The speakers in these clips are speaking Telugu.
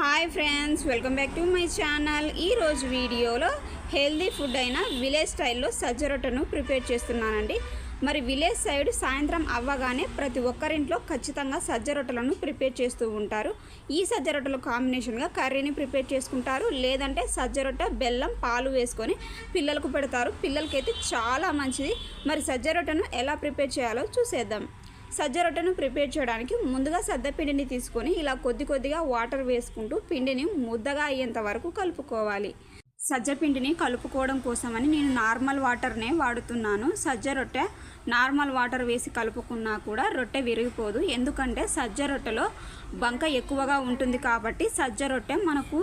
Hi friends welcome back to my channel. ఈరోజు వీడియోలో హెల్దీ ఫుడ్ అయిన విలేజ్ స్టైల్లో సజ్జ రొట్టెను ప్రిపేర్ చేస్తున్నానండి. మరి విలేజ్ సైడ్ సాయంత్రం అవ్వగానే ప్రతి ఒక్కరింట్లో ఖచ్చితంగా సజ్జ రొట్టెలను ప్రిపేర్ చేస్తూ ఉంటారు. ఈ సజ్జ రొట్టెల కాంబినేషన్గా కర్రీని ప్రిపేర్ చేసుకుంటారు. లేదంటే సజ్జ రొట్టె బెల్లం పాలు వేసుకొని పిల్లలకు పెడతారు. పిల్లలకైతే చాలా మంచిది. మరి సజ్జ రొట్టెను ఎలా ప్రిపేర్ చేయాలో చూసేద్దాం. సజ్జ రొట్టెను ప్రిపేర్ చేయడానికి ముందుగా సద్ద పిండిని తీసుకొని ఇలా కొద్ది కొద్దిగా వాటర్ వేసుకుంటూ పిండిని ముద్దగా అయ్యేంత వరకు కలుపుకోవాలి. సజ్జ పిండిని కలుపుకోవడం కోసమని నేను నార్మల్ వాటర్నే వాడుతున్నాను. సజ్జ రొట్టె నార్మల్ వాటర్ వేసి కలుపుకున్నా కూడా రొట్టె విరిగిపోదు. ఎందుకంటే సజ్జ రొట్టెలో బంక ఎక్కువగా ఉంటుంది కాబట్టి సజ్జ రొట్టె మనకు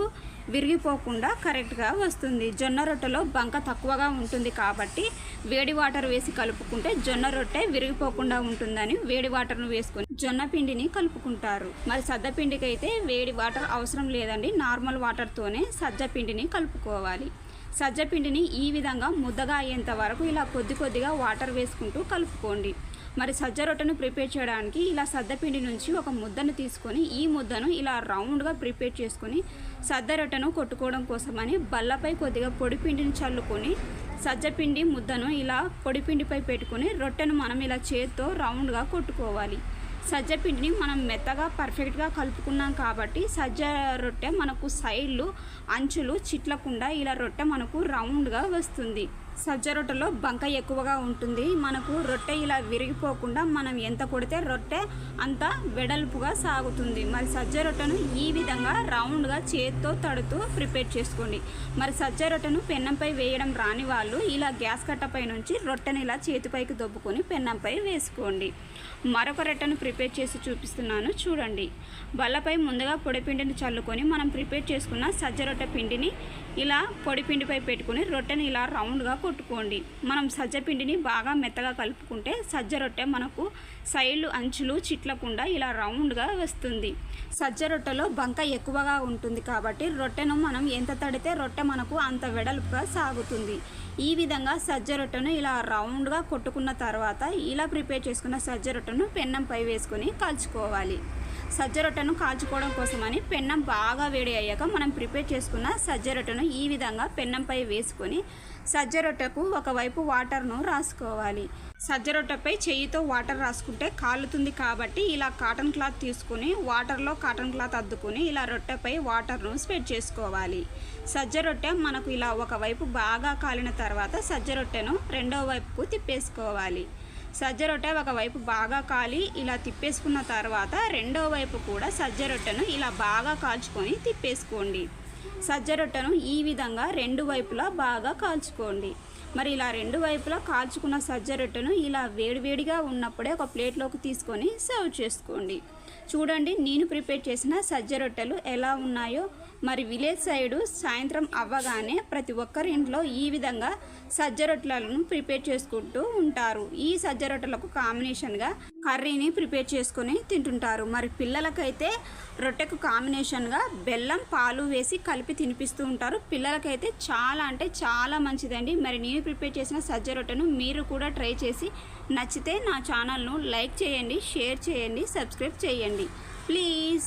విరిగిపోకుండా కరెక్ట్గా వస్తుంది. జొన్న రొట్టెలో బంక తక్కువగా ఉంటుంది కాబట్టి వేడి వాటర్ వేసి కలుపుకుంటే జొన్న రొట్టె విరిగిపోకుండా ఉంటుందని వేడి వాటర్ను వేసుకొని జొన్న పిండిని కలుపుకుంటారు. మరి సజ్జ పిండికి అయితే వేడి వాటర్ అవసరం లేదండి. నార్మల్ వాటర్తోనే సజ్జ పిండిని కలుపుకోవాలి. సజ్జపిండిని ఈ విధంగా ముద్దగా అయ్యేంత వరకు ఇలా కొద్ది కొద్దిగా వాటర్ వేసుకుంటూ కలుపుకోండి. మరి సజ్జ రొట్టెను ప్రిపేర్ చేయడానికి ఇలా సద్దపిండి నుంచి ఒక ముద్దను తీసుకొని ఈ ముద్దను ఇలా రౌండ్గా ప్రిపేర్ చేసుకొని సద్ద రొట్టెను కొట్టుకోవడం కోసమని బల్లపై కొద్దిగా పొడిపిండిని చల్లుకొని సజ్జపిండి ముద్దను ఇలా పొడిపిండిపై పెట్టుకొని రొట్టెను మనం ఇలా చేత్తో రౌండ్గా కొట్టుకోవాలి. సజ్జ పిండిని మనం మెత్తగా పర్ఫెక్ట్గా కలుపుకున్నాం కాబట్టి సజ్జ రొట్టె మనకు సైడ్లు అంచులు చిట్లకుండా ఇలా రొట్టె మనకు రౌండ్గా వస్తుంది. సజ్జ రొట్టెలో బంక ఎక్కువగా ఉంటుంది. మనకు రొట్టె ఇలా విరిగిపోకుండా మనం ఎంత కొడితే రొట్టె అంత వెడల్పుగా సాగుతుంది. మరి సజ్జ రొట్టెను ఈ విధంగా రౌండ్గా చేత్తో తడుతూ ప్రిపేర్ చేసుకోండి. మరి సజ్జ రొట్టెను పెన్నంపై వేయడం రాని వాళ్ళు ఇలా గ్యాస్ కట్టపై నుంచి రొట్టెని ఇలా చేతిపైకి దొబ్బుకొని పెన్నంపై వేసుకోండి. మరొక రొట్టెను ప్రిపేర్ చేసి చూపిస్తున్నాను. చూడండి. బల్లపై ముందుగా పొడిపిండిని చల్లుకొని మనం ప్రిపేర్ చేసుకున్న సజ్జ రొట్టె పిండిని ఇలా పొడిపిండిపై పెట్టుకుని రొట్టెని ఇలా రౌండ్గా కొట్టుకోండి. మనం సజ్జ పిండిని బాగా మెత్తగా కలుపుకుంటే సజ్జ రొట్టె మనకు సైడ్లు అంచులు చిట్లకుండా ఇలా రౌండ్గా వస్తుంది. సజ్జ రొట్టెలో బంక ఎక్కువగా ఉంటుంది కాబట్టి రొట్టెను మనం ఎంత తడితే రొట్టె మనకు అంత వెడల్పుగా సాగుతుంది. ఈ విధంగా సజ్జ రొట్టెను ఇలా రౌండ్గా కొట్టుకున్న తర్వాత ఇలా ప్రిపేర్ చేసుకున్న సజ్జ రొట్టెను పెన్నంపై వేసుకొని కాల్చుకోవాలి. సజ్జ రొట్టెను కాల్చుకోవడం కోసమని పెన్నం బాగా వేడి అయ్యాక మనం ప్రిపేర్ చేసుకున్న సజ్జ రొట్టెను ఈ విధంగా పెన్నంపై వేసుకొని సజ్జ రొట్టెకు ఒకవైపు వాటర్ను రాసుకోవాలి. సజ్జ రొట్టెపై చేయితో వాటర్ రాసుకుంటే కాలుతుంది కాబట్టి ఇలా కాటన్ క్లాత్ తీసుకుని వాటర్లో కాటన్ క్లాత్ అద్దుకుని ఇలా రొట్టెపై వాటర్ను స్ప్రెడ్ చేసుకోవాలి. సజ్జ రొట్టె మనకు ఇలా ఒకవైపు బాగా కాలిన తర్వాత సజ్జ రొట్టెను రెండో వైపుకు తిప్పేసుకోవాలి. సజ్జ రొట్టె ఒకవైపు బాగా కాలి ఇలా తిప్పేసుకున్న తర్వాత రెండో వైపు కూడా సజ్జ రొట్టెను ఇలా బాగా కాల్చుకొని తిప్పేసుకోండి. సజ్జ రొట్టెను ఈ విధంగా రెండు వైపులా బాగా కాల్చుకోండి. మరి ఇలా రెండు వైపులా కాల్చుకున్న సజ్జ రొట్టెను ఇలా వేడివేడిగా ఉన్నప్పుడే ఒక ప్లేట్లోకి తీసుకొని సర్వ్ చేసుకోండి. చూడండి నేను ప్రిపేర్ చేసిన సజ్జ రొట్టెలు ఎలా ఉన్నాయో. మరి విలేజ్ సైడు సాయంత్రం అవ్వగానే ప్రతి ఒక్కరి ఇంట్లో ఈ విధంగా సజ్జ రొట్టెలను ప్రిపేర్ చేసుకుంటూ ఉంటారు. ఈ సజ్జ రొట్టెలకు కాంబినేషన్గా కర్రీని ప్రిపేర్ చేసుకొని తింటుంటారు. మరి పిల్లలకైతే రొట్టెకు కాంబినేషన్గా బెల్లం పాలు వేసి కలిపి తినిపిస్తూ ఉంటారు. పిల్లలకైతే చాలా అంటే చాలా మంచిదండి. మరి నేను ప్రిపేర్ చేసిన సజ్జ రొట్టెను మీరు కూడా ట్రై చేసి నచ్చితే నా ఛానల్ను లైక్ చేయండి షేర్ చేయండి సబ్స్క్రైబ్ చేయండి. ప్లీజ్!